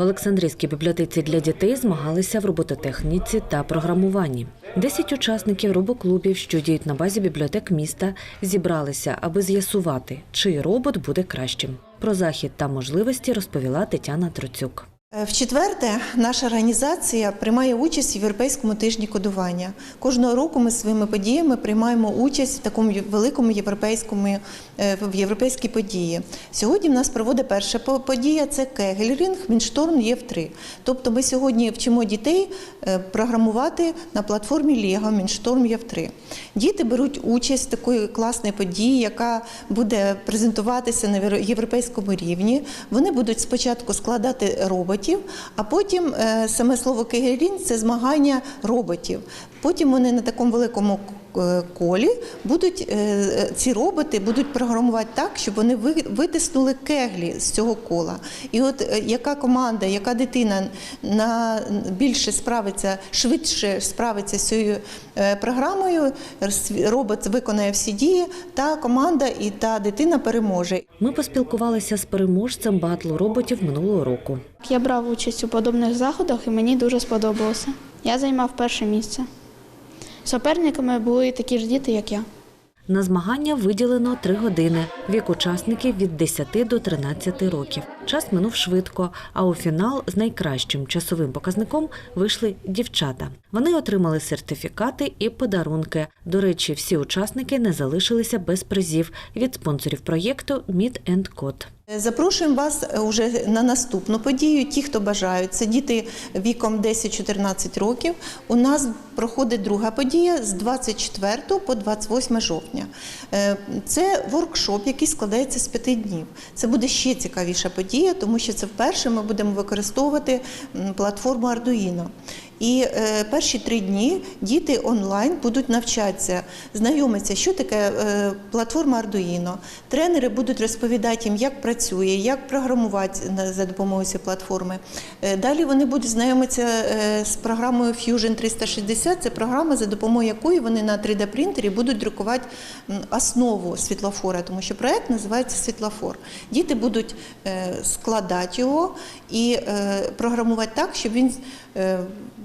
В Олександрійській бібліотеці для дітей змагалися в робототехніці та програмуванні. Десять учасників робоклубів, що діють на базі бібліотек міста, зібралися, аби з'ясувати, чий робот буде кращим. Про захід та можливості розповіла Тетяна Троцюк. Е, В четверте, наша організація приймає участь в європейському тижні кодування. Кожного року ми своїми подіями приймаємо участь в такому великому європейському е, в європейській події. Сьогодні в нас проводить перша подія це Кегельрінг Міншторм ЄВ3. Тобто ми сьогодні вчимо дітей е, програмувати на платформі Лего Міншторм ЄВ3. Діти беруть участь в такої класної події, яка буде презентуватися на європейському рівні. Вони будуть спочатку складати роботів, а потім е, саме слово Кегелін це змагання роботів. Потім вони на такому великому колі будуть е, е, ці роботи будуть програмувати так, щоб вони ви- витиснули кеглі з цього кола. І от е, яка команда, яка дитина на більше справиться, швидше справиться з цією е, програмою, робот виконає всі дії, та команда і та дитина переможе. Ми поспілкувалися з переможцем батлу роботів минулого року. Я брав участь у подобних заходах і мені дуже сподобалося. Я займав перше місце. Суперниками були такі ж діти, як я. На змагання виділено три години. Вік учасників від 10 до 13 років. Час минув швидко, а у фінал з найкращим часовим показником вийшли дівчата. Вони отримали сертифікати і подарунки. До речі, всі учасники не залишилися без призів від спонсорів проєкту Meet and Code. Запрошуємо вас вже на наступну подію. Ті, хто бажають, це діти віком 10-14 років. У нас проходить друга подія з 24 по 28 жовтня. Е, Це воркшоп, який складається з п'яти днів. Це буде ще цікавіша подія, тому що це вперше ми будемо використовувати платформу Arduino. І е, перші три дні діти онлайн будуть навчатися, знайомитися, що таке е, платформа Arduino. Тренери будуть розповідати їм, як працює, як програмувати за допомогою цієї платформи. Е, далі вони будуть знайомитися з програмою Fusion 360. Це програма, за допомогою якої вони на 3D-принтері будуть друкувати основу світлофора, тому що проект називається світлофор. Діти будуть складати його і програмувати так, щоб він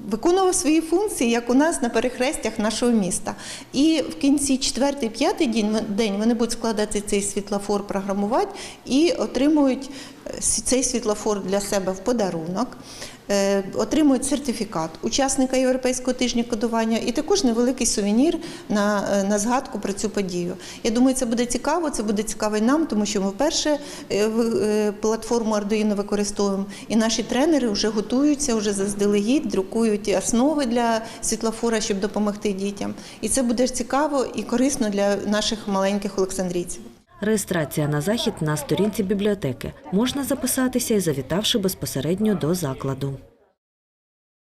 виконував свої функції, як у нас на перехрестях нашого міста. І в кінці четвертий, п'ятий день, вони будуть складати цей світлофор, програмувати і отримують цей світлофор для себе в подарунок. е, Отримують сертифікат учасника Європейського тижня кодування і також невеликий сувенір на, е, на згадку про цю подію. Я думаю, це буде цікаво. Це буде цікаво і нам, тому що ми вперше е, платформу Arduino використовуємо, і наші тренери вже готуються, вже заздалегідь, друкують основи для світлофора, щоб допомогти дітям. І це буде цікаво і корисно для наших маленьких олександрійців. Реєстрація на захід на сторінці бібліотеки. Можна записатися і завітавши безпосередньо до закладу.